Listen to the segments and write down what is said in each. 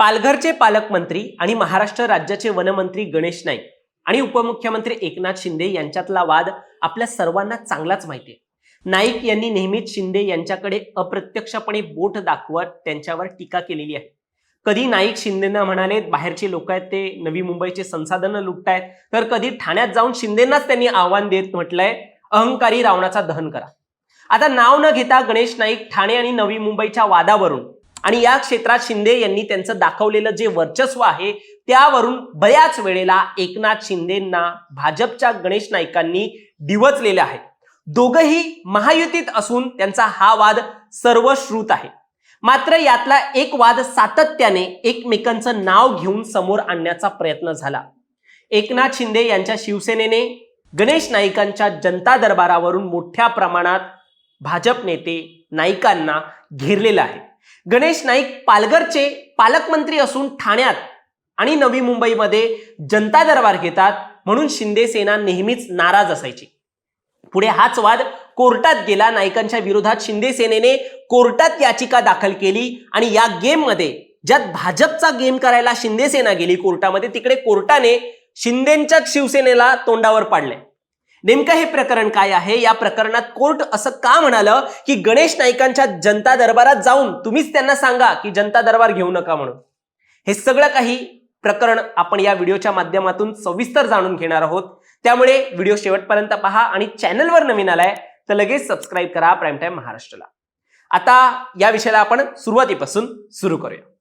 पालघरचे पालकमंत्री आणि महाराष्ट्र राज्याचे वनमंत्री गणेश नाईक आणि उपमुख्यमंत्री एकनाथ शिंदे यांच्यातला वाद आपल्या सर्वांना चांगलाच माहिती आहे नाईक यांनी नेहमीच शिंदे यांच्याकडे अप्रत्यक्षपणे बोट दाखवत त्यांच्यावर टीका केलेली आहे. कधी नाईक शिंदेना म्हणाले बाहेरचे लोक आहेत ते नवी मुंबईचे संसाधनं लुटतायत तर कधी ठाण्यात जाऊन शिंदेनाच त्यांनी आव्हान देत म्हटलंय अहंकारी रावणाचा दहन करा. आता नाव न घेता गणेश नाईक ठाणे आणि नवी मुंबईच्या वादावरून आणि या क्षेत्रात शिंदे यांनी त्यांचं दाखवलेलं जे वर्चस्व आहे त्यावरून बऱ्याच वेळेला एकनाथ शिंदेंना भाजपच्या गणेश नाईकांनी डिवचलेले आहे. दोघही महायुतीत असून त्यांचा हा वाद सर्वश्रुत आहे. मात्र यातला एक वाद सातत्याने एकमेकांचं नाव घेऊन समोर आणण्याचा प्रयत्न झाला. एकनाथ शिंदे यांच्या शिवसेनेने गणेश नाईकांच्या जनता दरबारावरून मोठ्या प्रमाणात भाजप नेते नाईकांना घेरलेलं आहे. गणेश नाईक पालघरचे पालकमंत्री असून ठाण्यात आणि नवी मुंबईमध्ये जनता दरबार घेतात म्हणून शिंदे सेना नेहमीच नाराज असायची. पुढे हाच वाद कोर्टात गेला. नाईकांच्या विरोधात शिंदे सेनेने कोर्टात याचिका दाखल केली आणि या गेममध्ये ज्यात भाजपचा गेम करायला शिंदे सेना गेली कोर्टामध्ये तिकडे कोर्टाने शिंदेच्याच शिवसेनेला तोंडावर पाडले. नेमकं हे प्रकरण काय आहे? या प्रकरणात कोर्ट असं का म्हणालं की गणेश नाईकांच्या जनता दरबारात जाऊन तुम्हीच त्यांना सांगा की जनता दरबार घेऊ नका म्हणून? हे सगळं काही प्रकरण आपण या व्हिडिओच्या माध्यमातून सविस्तर जाणून घेणार आहोत. त्यामुळे व्हिडिओ शेवटपर्यंत पहा आणि चॅनलवर नवीन आलाय तर लगेच सबस्क्राईब करा प्राईम टाईम महाराष्ट्राला. आता या विषयाला आपण सुरुवातीपासून सुरू करूया.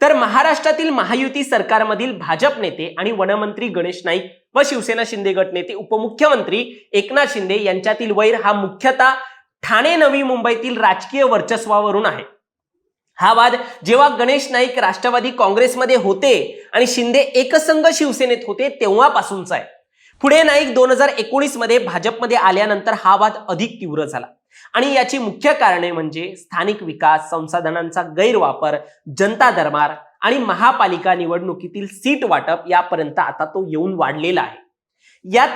तर महाराष्ट्रातील महायुती सरकारमधील भाजप नेते आणि वनमंत्री गणेश नाईक व शिवसेना शिंदे गट नेते उपमुख्यमंत्री एकनाथ शिंदे यांच्यातील वैर हा मुख्यतः ठाणे नवी मुंबईतील राजकीय वर्चस्वावरून आहे. हा वाद जेव्हा गणेश नाईक राष्ट्रवादी काँग्रेसमध्ये होते आणि शिंदे एकसंघ शिवसेनेत होते तेव्हापासूनचा आहे. पुढे नाईक दोन हजार एकोणीसमध्ये भाजपमध्ये आल्यानंतर हा वाद अधिक तीव्र झाला. आणि याची मुख्य कारणे म्हणजे स्थानिक विकास संसाधनांचा गैरवापर जनता दरबार आणि महापालिका निवडणुकीतील सीट वाटप यापर्यंत आता तो येऊन वाढलेला आहे. यात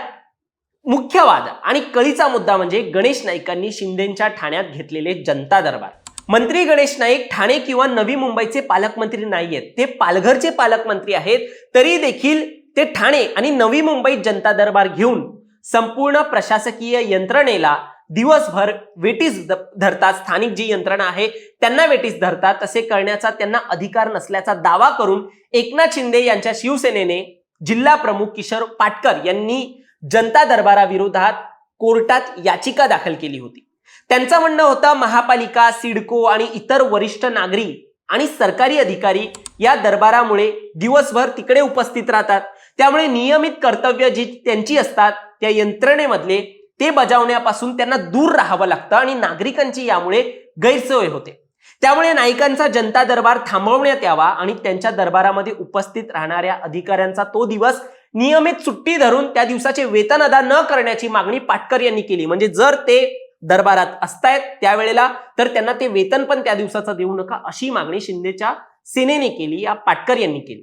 मुख्य वाद आणि कळीचा मुद्दा म्हणजे गणेश नाईकांनी शिंदेच्या ठाण्यात घेतलेले जनता दरबार. मंत्री गणेश नाईक ठाणे किंवा नवी मुंबईचे पालकमंत्री नाही आहेत ते पालघरचे पालकमंत्री आहेत तरी देखील ते ठाणे आणि नवी मुंबईत जनता दरबार घेऊन संपूर्ण प्रशासकीय यंत्रणेला दिवसभर वेटीस धरतात. स्थानिक जी यंत्रणा आहे त्यांना वेटीस धरतात. तसे करण्याचा त्यांना अधिकार नसल्याचा दावा करून एकनाथ शिंदे यांच्या शिवसेनेने जिल्हा प्रमुख किशोर पाटकर यांनी जनता दरबाराविरोधात कोर्टात याचिका दाखल केली होती. त्यांचं म्हणणं होतं महापालिका सिडको आणि इतर वरिष्ठ नागरिक आणि सरकारी अधिकारी या दरबारामुळे दिवसभर तिकडे उपस्थित राहतात. त्यामुळे नियमित कर्तव्य जी त्यांची असतात त्या यंत्रणेमधले ते बजावण्यापासून त्यांना दूर राहावं लागतं आणि नागरिकांची यामुळे गैरसोय होते. त्यामुळे नाईकांचा जनता दरबार थांबवण्यात यावा आणि त्यांच्या दरबारामध्ये उपस्थित राहणाऱ्या अधिकाऱ्यांचा तो दिवस नियमित सुट्टी धरून त्या दिवसाचे वेतन अदा न करण्याची मागणी पाटकर यांनी केली. म्हणजे जर ते दरबारात असतायत त्यावेळेला तर त्यांना ते वेतन पण त्या दिवसाचं देऊ नका अशी मागणी शिंदेच्या सेनेने केली या पाटकर यांनी केली.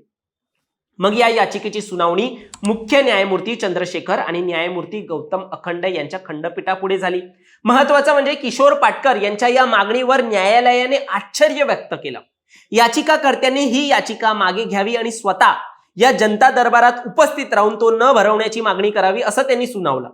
मग या याचिकेची सुनावणी मुख्य न्यायमूर्ती चंद्रशेखर आणि न्यायमूर्ती गौतम अखंड यांच्या खंडपीठापुढे झाली. महत्वाचं म्हणजे किशोर पाटकर यांच्या या मागणीवर न्यायालयाने आश्चर्य व्यक्त केलं. याचिकाकर्त्यांनी ही याचिका मागे घ्यावी आणि स्वतः या जनता दरबारात उपस्थित राहून तो न भरवण्याची मागणी करावी असं त्यांनी सुनावलं.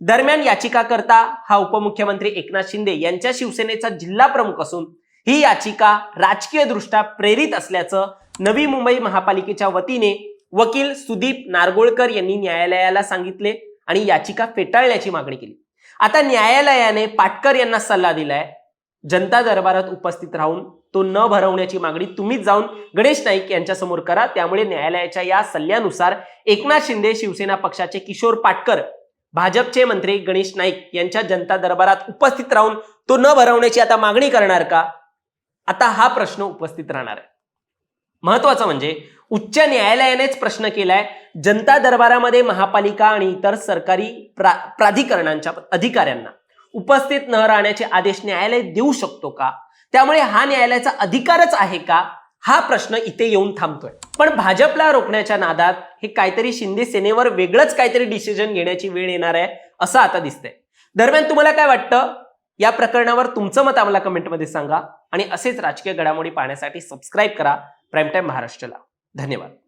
दरम्यान याचिकाकर्ता हा उपमुख्यमंत्री एकनाथ शिंदे यांच्या शिवसेनेचा जिल्हा प्रमुख असून ही याचिका राजकीय दृष्ट्या प्रेरित असल्याचं नवी मुंबई महापालिकेच्या वतीने वकील सुदीप नारगोळकर यांनी न्यायालयाला सांगितले आणि याचिका फेटाळण्याची मागणी केली. आता न्यायालयाने पाटकर यांना सल्ला दिलाय. जनता दरबारात उपस्थित राहून तो न भरवण्याची मागणी तुम्हीच जाऊन गणेश नाईक यांच्यासमोर करा. त्यामुळे न्यायालयाच्या या सल्ल्यानुसार एकनाथ शिंदे शिवसेना पक्षाचे किशोर पाटकर भाजपचे मंत्री गणेश नाईक यांच्या जनता दरबारात उपस्थित राहून तो न भरवण्याची आता मागणी करणार का? आता हा प्रश्न उपस्थित राहणार आहे. महत्वाचं म्हणजे उच्च न्यायालयानेच प्रश्न केलाय. जनता दरबारामध्ये महापालिका आणि इतर सरकारी प्रा प्राधिकरणांच्या अधिकाऱ्यांना. उपस्थित न राहण्याचे आदेश न्यायालय देऊ शकतो का? त्यामुळे हा न्यायालयाचा अधिकारच आहे का? हा प्रश्न इथे येऊन थांबतोय. पण भाजपला रोखण्याच्या नादात हे काहीतरी शिंदे सेनेवर वेगळंच काहीतरी डिसिजन घेण्याची वेळ येणार आहे असं आता दिसतंय. दरम्यान तुम्हाला काय वाटतं? या प्रकरणावर तुमचं मत आम्हाला कमेंटमध्ये सांगा आणि असेच राजकीय घडामोडी पाहण्यासाठी सबस्क्राईब करा. प्राईम टाईम महाराष्ट्राला. धन्यवाद.